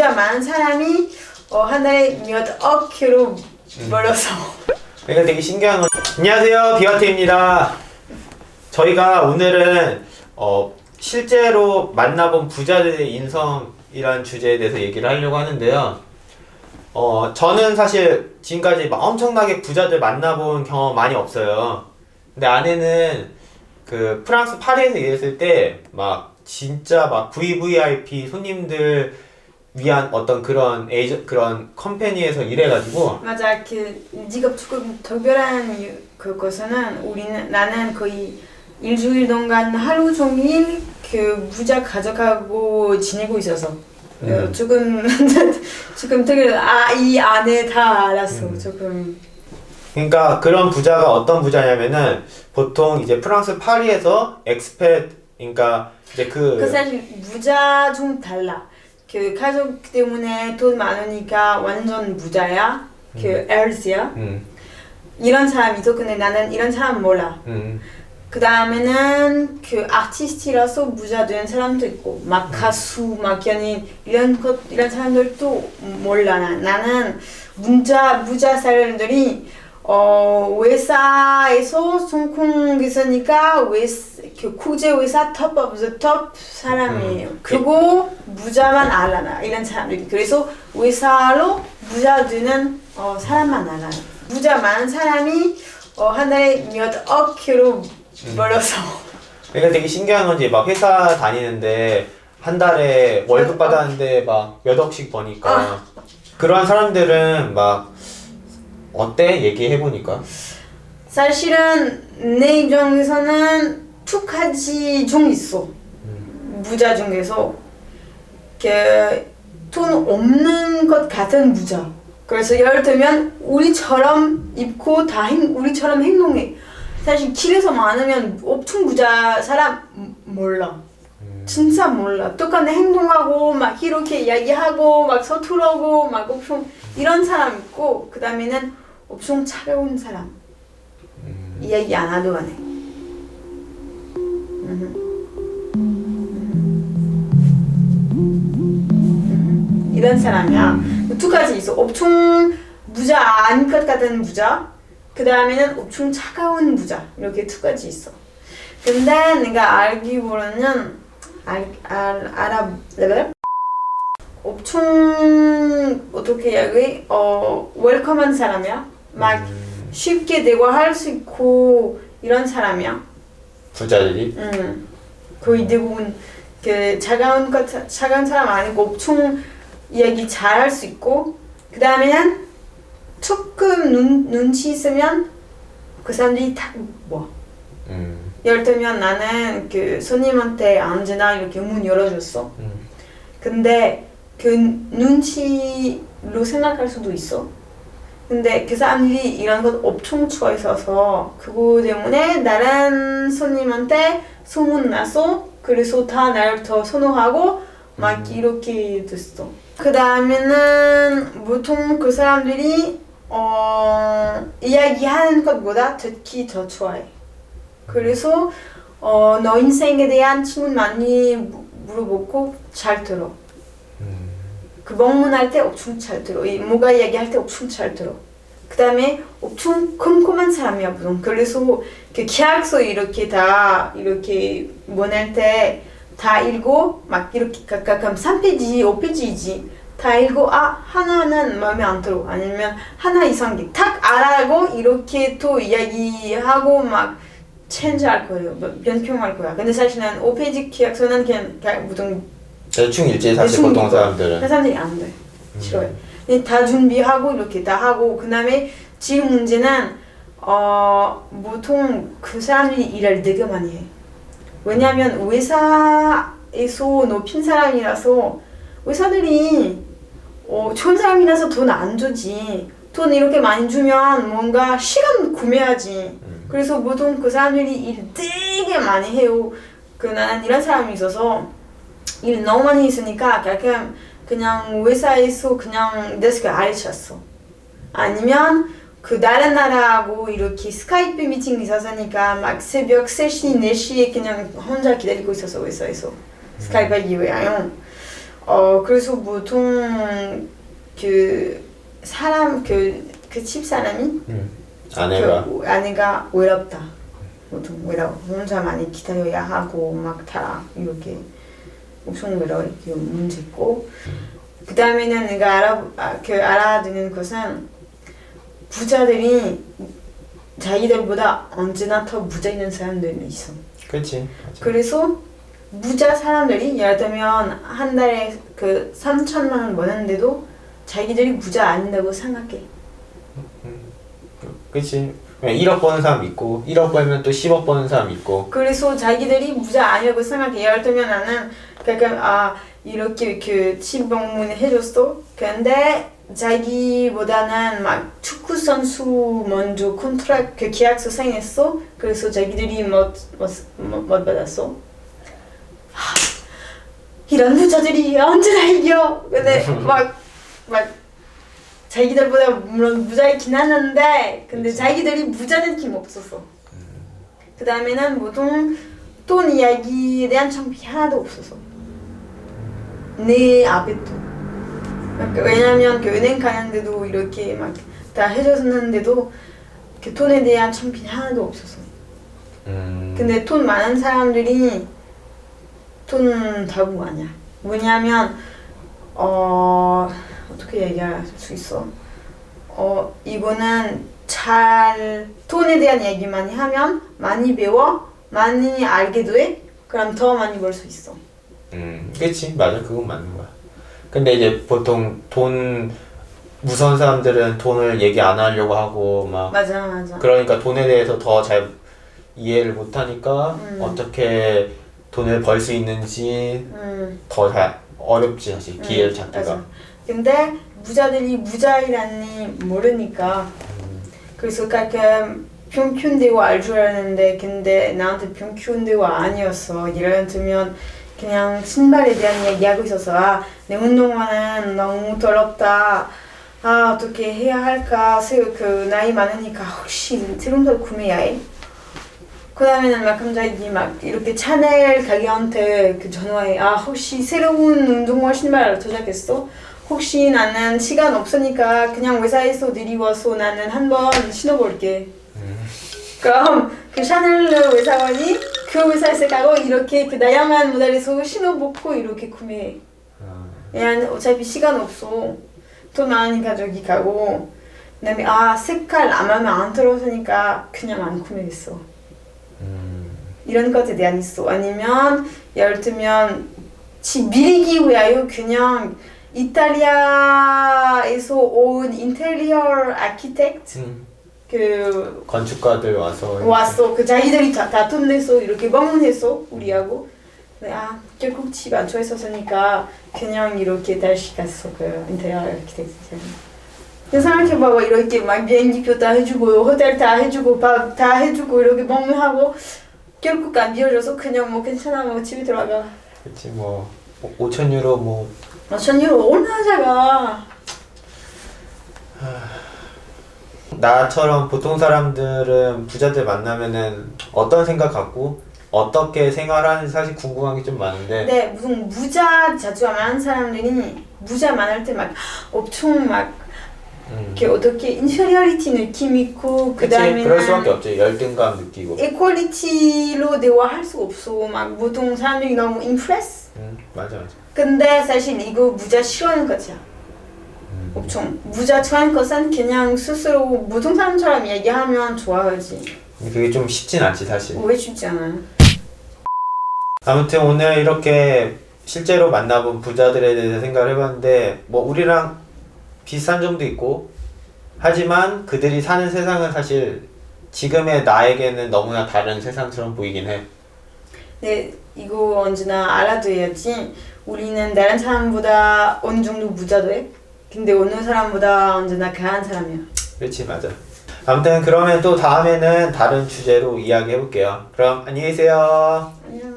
부자 많은 사람이 어, 한 달에 몇억 킬로 벌어서. 그러니까 되게 신기한 건 안녕하세요 비와트입니다. 저희가 오늘은 어, 실제로 만나본 부자들의 인성이란 주제에 대해서 얘기를 하려고 하는데요. 어, 저는 사실 지금까지 막 엄청나게 부자들 만나본 경험 많이 없어요. 근데 아내는 그 프랑스 파리에서 일했을 때 막 진짜 막 VVIP 손님들 위한 어떤 그런 에이저 그런 컴퍼니에서 일해가지고 맞아 그 직업 조금 특별한 이유- 그것은 우리는 나는 거의 일주일 동안 하루 종일 그 부자 가족하고 지내고 있어서 어, 음. 조금 조금 되게 아이 안에 다 알았어 음. 조금 그러니까 그런 부자가 어떤 부자냐면은 보통 이제 프랑스 파리에서 엑스펫 그러니까 이제 그 그 사실 부자 좀 달라 그 가족 때문에 돈 많으니까 완전 부자야? 그 엘스야? 음, 이런 사람이 있어 근데 나는 이런 사람 몰라. 음, 그 다음에는 그 아티스트라서 부자 된 사람도 있고 막 가수 막 연인 이런 것 이런 사람들도 몰라. 나. 나는 문자 부자 사람들이 어 회사에서 성공했으니까 회사 그 국제 회사 톱 오브 더톱 사람이에요. 그거 부자만 알아 나 이런 사람들이 그래서 회사로 부자 되는 어, 사람만 알아요. 부자 많은 사람이 어, 한 달에 몇억 킬로 벌어서 그러니까 되게 신기한 건지 막 회사 다니는데 한 달에 월급 받았는데 막 몇 억씩 버니까 아. 그러한 사람들은 막 어때? 얘기해 보니까. 사실은 내 입장에서는 두 가지 종 있어. 부자 중에서. 그돈 없는 것 같은 부자. 그래서 예를 들면 우리처럼 입고 다 행, 우리처럼 행동해. 사실 길에서 많으면 엄청 부자 사람 몰라. 진짜 몰라. 똑같은 행동하고 막 이렇게 이야기하고 막 서투르고 막 엄청 이런 사람 있고 그 다음에는 엄청 차가운 사람 이야기 안 하도 안 해. 이런 사람이야. 두 가지 있어. 엄청 부자 아닌 것 같은 부자. 그 다음에는 엄청 차가운 부자. 이렇게 두 가지 있어. 근데 내가 알기로는 알, 알, 알아, 엄청 어떻게 이야기? 어 웰컴한 사람이야. 막 쉽게 대화할 수 있고 이런 사람이야. 부자들이 응. 거의 대부분 그 차가운 것 차가운 사람 아니고 엄청 이야기 잘 할 수 있고 그 다음에는 조금 눈 눈치 있으면 그 사람들이 다 뭐. 음, 예를 들면 나는 그 손님한테 언제나 이렇게 문 열어줬어. 음, 근데 그 눈치로 생각할 수도 있어. 근데 그 사람들이 이런 것 엄청 좋아했어서 그거 때문에 다른 손님한테 소문나서 그래서 다 나를 더 선호하고 막 이렇게 됐어. 그 다음에는 보통 그 사람들이 어 이야기하는 것보다 듣기 더 좋아해. 그래서 어, 너 인생에 대한 질문 많이 무- 물어보고 잘 들어. 그 방문할 때 엄청 잘 들어. 이 뭐가 얘기할 때 엄청 잘 들어. 그 다음에 엄청 컴컴한 사람이야 보통. 그래서 그 계약서 이렇게 다 이렇게 보낼 때 다 읽고 막 이렇게 가끔 3페이지, 5페이지지 다 읽고 아 하나는 마음에 안 들어 아니면 하나 이상하게 딱 알아고 이렇게 또 이야기하고 막 체인지할 거예요. 뭐 변경할 거야. 근데 사실은 5페이지 계약서는 그냥, 그냥 대충 사실 대충 보통. 사람들은 그 사람들이 안 돼. 싫어해. 근데 다 준비하고 이렇게 다 하고 그다음에 지금 문제는 어 보통 그 사람들이 일을 되게 많이 해. 왜냐하면 회사에서 높인 사람이라서 회사들이 어, 좋은 사람이라서 돈 안 주지. 돈 이렇게 많이 주면 뭔가 시간 구매하지. 그래서 보통 그 사람들이 일 되게 많이 해요. 그 나는 이런 사람이 있어서 일 너무 많이 있으니까 가끔 그냥 회사에서 그냥 데스크 쳤어. 아니면 그 다른 나라하고 이렇게 스카이프 미팅 있었으니까 막 새벽 3시, 4시에 그냥 혼자 기다리고 있었어 회사에서 스카이프 하기 위하여 어 그래서 보통 그 사람 그그 집 사람이 음. 아내가 그 아내가 외롭다. 보통 외로워. 혼자 많이 기다려야 하고 막 다 이렇게 외로워 이렇게 문제 있고 그 다음에는 내가 알아 아, 그 알아두는 것은 부자들이 자기들보다 언제나 더 부자 있는 사람들이 있어. 그렇지. 그래서 부자 사람들이 예를 들면 한 달에 그 3천만 원 버는데도 자기들이 부자 아닌다고 생각해. 그렇지. 1억 버는 사람 있고 1억 벌면 또 10억 버는 사람 있고 그래서 자기들이 부자 아니라고 생각해. 예를 들면 나는 가끔 아 이렇게 그 친방문 해줬어. 근데 자기보다는 막 축구 선수 먼저 컨트랙 그 계약서 사인했어. 그래서 자기들이 못못 못 받았어. 하, 이런 부자들이 언제나 이겨. 근데 막막 자기들보다 물론 부자이긴 하는데 근데 그치. 자기들이 부자 느낌 없었어. 그 다음에는 보통 돈 이야기에 대한 정비 하나도 없어서 내 앞에 돈 그러니까 왜냐면 그 은행 가는데도 이렇게 막 다 해줬는데도 그 돈에 대한 정비 하나도 없어서. 음. 근데 돈 많은 사람들이 돈 다부 아니야 뭐냐면 어 어떻게 얘기할 수 있어? 어 이거는 잘 돈에 대한 얘기 많이 하면 많이 배워 많이 알게 돼. 그럼 더 많이 벌 수 있어 음, 그렇지. 맞아. 그건 맞는 거야. 근데 이제 보통 돈 무서운 사람들은 돈을 얘기 안 하려고 하고 막 맞아 맞아 그러니까 돈에 대해서 더 잘 이해를 못 하니까 음. 어떻게 돈을 벌 수 있는지 음. 더 잘 어렵지 사실 음, 기회를 찾기가. 맞아. 근데 부자들이 부자이라니 모르니까 그래서 가끔 평균 대화 알줄 알았는데 근데 나한테 평균 대화 아니었어 예를 들면 그냥 신발에 대한 얘기하고 있어서 아, 내 운동화는 너무 더럽다. 아 어떻게 해야 할까? 새- 그 나이 많으니까 혹시 새로운 걸 구매해야 해? 그 다음에는 막 갑자기 막 이렇게 차넬 가게한테 그 전화해. 아 혹시 새로운 운동화 신발 도착했어? 혹시 나는 시간 없으니까 그냥 회사에서 내리와서 나는 한번 신어볼게. 그럼 그 샤넬 회사원이 그 회사에서 가고 이렇게 그 다양한 모델에서 신어보고 이렇게 구매해 아, 그냥 어차피 시간 없어. 돈 많으니까 저기 가고. 그다음에 아 색깔 안 마음에 안 들어서니까 그냥 안 구매했어. 음, 이런 것에 대한 있어. 아니면 예를 들면 집 밀기 위하여 그냥 이탈리아에서 온 인테리어 아키텍트? 음, 그 건축가들 와서 왔어 그 자기들이 다, 다돈 내서 이렇게 방문했어 우리하고. 근데 아 결국 집안 좋아했었으니까 그냥 이렇게 다시 갔어 그 인테리어 아키텍트 그 생각해봐봐. 이렇게 막 비행기표 다 해주고 호텔 다 해주고 밥 다 해주고 이렇게 방문하고 결국 안 비워줘서 그냥 뭐 괜찮아. 뭐 집에 들어가. 그렇지 뭐 5천 유로 뭐. 아, 전 유로 얼마나 작아 나처럼 보통 사람들은 부자들 만나면은 어떤 생각 갖고 어떻게 생활하는지 사실 궁금한 게 좀 많은데. 근데 무슨 부자 자주 많은 사람들이 부자 많을 때막 엄청 막 음. 이렇게 어떻게 인페리어리티 느낌 있고 그 그치 그럴 수밖에 없지. 열등감 느끼고. 이퀄리티로 대화할 수 없어. 막 보통 사람들이 너무 임프레스 음, 맞아 맞아. 근데 사실 이거 부자 싫어하는 거지 음. 엄청 부자 좋아하는 것은 그냥 스스로 보통 사람처럼 얘기하면 좋아하지 그게 좀 쉽진 않지 사실 왜 쉽지 않아요 아무튼 오늘 이렇게 실제로 만나본 부자들에 대해서 생각을 해봤는데 뭐 우리랑 비슷한 점도 있고 하지만 그들이 사는 세상은 사실 지금의 나에게는 너무나 다른 세상처럼 보이긴 해 네, 이거 언제나 알아둬야지. 우리는 다른 사람보다 어느 정도 부자 돼. 근데 어느 사람보다 언제나 강한 사람이야. 그렇지 맞아 아무튼 그러면 또 다음에는 다른 주제로 이야기해 볼게요 그럼 안녕히 계세요 안녕.